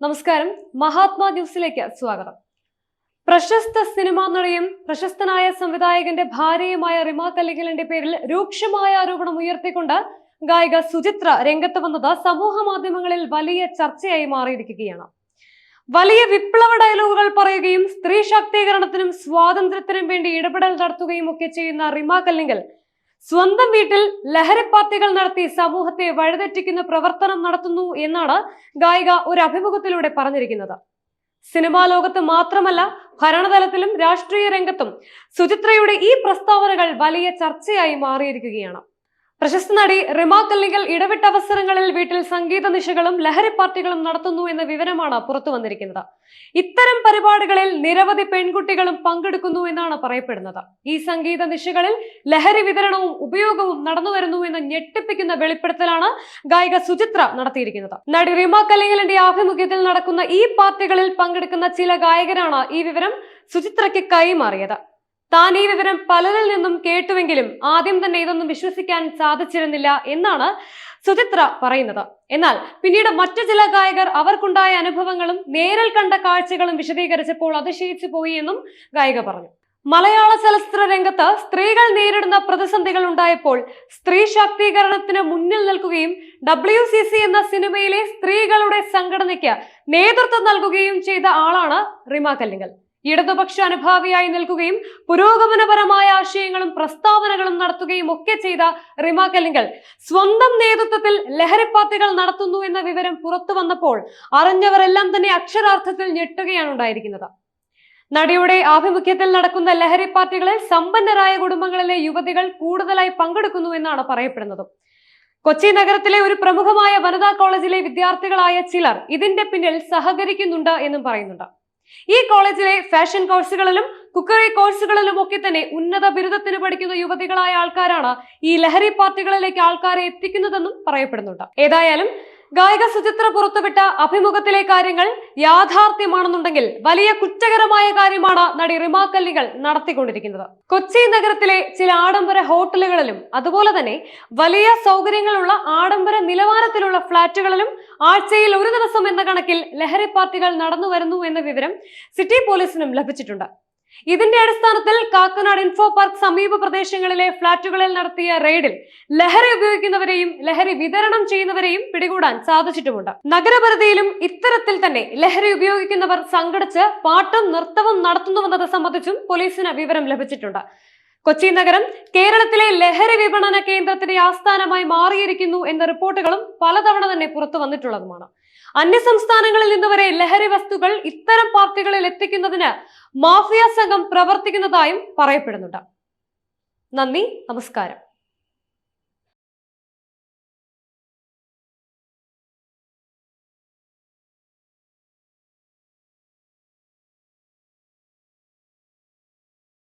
നമസ്കാരം. മഹാത്മാ ന്യൂസിലേക്ക് സ്വാഗതം. പ്രശസ്ത സിനിമാ നടിയും പ്രശസ്തനായ സംവിധായകന്റെ ഭാര്യയുമായ റിമ കല്ലിങ്കലിന്റെ പേരിൽ രൂക്ഷമായ ആരോപണം ഉയർത്തിക്കൊണ്ട് ഗായിക സുചിത്ര രംഗത്ത് വന്നത് സമൂഹ മാധ്യമങ്ങളിൽ വലിയ ചർച്ചയായി മാറിയിരിക്കുകയാണ്. വലിയ വിപ്ലവ ഡയലോഗുകൾ പറയുകയും സ്ത്രീ ശാക്തീകരണത്തിനും സ്വാതന്ത്ര്യത്തിനും വേണ്ടി ഇടപെടൽ നടത്തുകയും ഒക്കെ ചെയ്യുന്ന റിമ കല്ലിങ്കൽ സ്വന്തം വീട്ടിൽ ലഹരി പാർട്ടികൾ നടത്തി സമൂഹത്തെ വഴിതെറ്റിക്കുന്ന പ്രവർത്തനം നടത്തുന്നു എന്നാണ് ഗായിക ഒരു അഭിമുഖത്തിലൂടെ പറഞ്ഞിരിക്കുന്നത്. സിനിമാ ലോകത്ത് മാത്രമല്ല ഭരണതലത്തിലും രാഷ്ട്രീയ രംഗത്തും സുചിത്രയുടെ ഈ പ്രസ്താവനകൾ വലിയ ചർച്ചയായി മാറിയിരിക്കുകയാണ്. പ്രശസ്ത നടി റിമ കല്ലിങ്കൽ ഇടവിട്ട അവസരങ്ങളിൽ വീട്ടിൽ സംഗീത നിശകളും ലഹരി പാർട്ടികളും നടത്തുന്നു എന്ന വിവരമാണ് പുറത്തു വന്നിരിക്കുന്നത്. ഇത്തരം പരിപാടികളിൽ നിരവധി പെൺകുട്ടികളും പങ്കെടുക്കുന്നു എന്നാണ് പറയപ്പെടുന്നത്. ഈ സംഗീത നിശകളിൽ ലഹരി വിതരണവും ഉപയോഗവും നടന്നു വരുന്നു എന്ന് ഞെട്ടിപ്പിക്കുന്ന വെളിപ്പെടുത്തലാണ് ഗായിക സുചിത്ര നടത്തിയിരിക്കുന്നത്. നടി റിമ കല്ലിങ്കലിന്റെ ആഭിമുഖ്യത്തിൽ നടക്കുന്ന ഈ പാർട്ടികളിൽ പങ്കെടുക്കുന്ന ചില ഗായകരാണ് ഈ വിവരം സുചിത്രയ്ക്ക് കൈമാറിയത്. താൻ ഈ വിവരം പലരിൽ നിന്നും കേട്ടുവെങ്കിലും ആദ്യം തന്നെ ഇതൊന്നും വിശ്വസിക്കാൻ സാധിച്ചിരുന്നില്ല എന്നാണ് സുചിത്ര പറയുന്നത്. എന്നാൽ പിന്നീട് മറ്റു ചില ഗായകർ അവർക്കുണ്ടായ അനുഭവങ്ങളും നേരിൽ കണ്ട കാഴ്ചകളും വിശദീകരിച്ചപ്പോൾ അതിശയിച്ചു പോയി എന്നും ഗായിക പറഞ്ഞു. മലയാള ചലച്ചിത്ര രംഗത്ത് സ്ത്രീകൾ നേരിടുന്ന പ്രതിസന്ധികൾ ഉണ്ടായപ്പോൾ സ്ത്രീ ശാക്തീകരണത്തിന് മുന്നിൽ നിൽക്കുകയും ഡബ്ല്യു സി സി എന്ന സിനിമയിലെ സ്ത്രീകളുടെ സംഘടനയ്ക്ക് നേതൃത്വം നൽകുകയും ചെയ്ത ആളാണ് റിമ കല്ലിങ്കൽ ഇടതുപക്ഷ അനുഭാവിയായി നിൽക്കുകയും പുരോഗമനപരമായ ആശയങ്ങളും പ്രസ്താവനകളും നടത്തുകയും ഒക്കെ ചെയ്ത റിമ സ്വന്തം നേതൃത്വത്തിൽ ലഹരിപ്പാർട്ടികൾ നടത്തുന്നു എന്ന വിവരം പുറത്തു വന്നപ്പോൾ അറിഞ്ഞവരെല്ലാം തന്നെ അക്ഷരാർത്ഥത്തിൽ ഞെട്ടുകയാണ് ഉണ്ടായിരിക്കുന്നത്. നടിയുടെ ആഭിമുഖ്യത്തിൽ നടക്കുന്ന ലഹരി പാർട്ടികളിൽ സമ്പന്നരായ കുടുംബങ്ങളിലെ യുവതികൾ കൂടുതലായി പങ്കെടുക്കുന്നു എന്നാണ് പറയപ്പെടുന്നത്. കൊച്ചി നഗരത്തിലെ ഒരു പ്രമുഖമായ വനിതാ കോളേജിലെ വിദ്യാർത്ഥികളായ ചിലർ ഇതിന്റെ പിന്നിൽ സഹകരിക്കുന്നുണ്ട് എന്നും പറയുന്നുണ്ട്. ഈ കോളേജിലെ ഫാഷൻ കോഴ്സുകളിലും കുക്കറി കോഴ്സുകളിലും ഒക്കെ തന്നെ ഉന്നത ബിരുദത്തിന് പഠിക്കുന്ന യുവതികളായ ആൾക്കാരാണ് ഈ ലഹരി പാർട്ടികളിലേക്ക് ആൾക്കാരെ എത്തിക്കുന്നതെന്നും പറയപ്പെടുന്നുണ്ട്. ഏതായാലും ഗായിക സുചിത്ര പുറത്തുവിട്ട അഭിമുഖത്തിലെ കാര്യങ്ങൾ യാഥാർത്ഥ്യമാണെന്നുണ്ടെങ്കിൽ വലിയ കുറ്റകരമായ കാര്യമാണ് നടി റിമാക്കല്ലികൾ നടത്തിക്കൊണ്ടിരിക്കുന്നത്. കൊച്ചി നഗരത്തിലെ ചില ആഡംബര ഹോട്ടലുകളിലും അതുപോലെ തന്നെ വലിയ സൗകര്യങ്ങളുള്ള ആഡംബര നിലവാരത്തിലുള്ള ഫ്ളാറ്റുകളിലും ആഴ്ചയിൽ ഒരു ദിവസം എന്ന കണക്കിൽ ലഹരി പാർട്ടികൾ നടന്നു വരുന്നു എന്ന വിവരം സിറ്റി പോലീസിനും ലഭിച്ചിട്ടുണ്ട്. ഇതിന്റെ അടിസ്ഥാനത്തിൽ കാക്കനാട് ഇൻഫോ പാർക്ക് സമീപ പ്രദേശങ്ങളിലെ ഫ്ളാറ്റുകളിൽ നടത്തിയ റെയ്ഡിൽ ലഹരി ഉപയോഗിക്കുന്നവരെയും ലഹരി വിതരണം ചെയ്യുന്നവരെയും പിടികൂടാൻ സാധിച്ചിട്ടുമുണ്ട്. നഗരപരിധിയിലും ഇത്തരത്തിൽ തന്നെ ലഹരി ഉപയോഗിക്കുന്നവർ സംഘടിച്ച് പാട്ടും നൃത്തവും നടത്തുന്നുവെന്നത് സംബന്ധിച്ചും പോലീസിന് വിവരം ലഭിച്ചിട്ടുണ്ട്. കൊച്ചി നഗരം കേരളത്തിലെ ലഹരി വിപണന കേന്ദ്രത്തിന്റെ ആസ്ഥാനമായി മാറിയിരിക്കുന്നു എന്ന റിപ്പോർട്ടുകളും പലതവണ തന്നെ പുറത്തു വന്നിട്ടുള്ളതുമാണ്. അന്യ സംസ്ഥാനങ്ങളിൽ നിന്ന് വരെ ലഹരി വസ്തുക്കൾ ഇത്തരം പാർട്ടികളിൽ എത്തിക്കുന്നതിന് മാഫിയ സംഘം പ്രവർത്തിക്കുന്നതായും പറയപ്പെടുന്നുണ്ട്. നന്ദി നമസ്കാരം.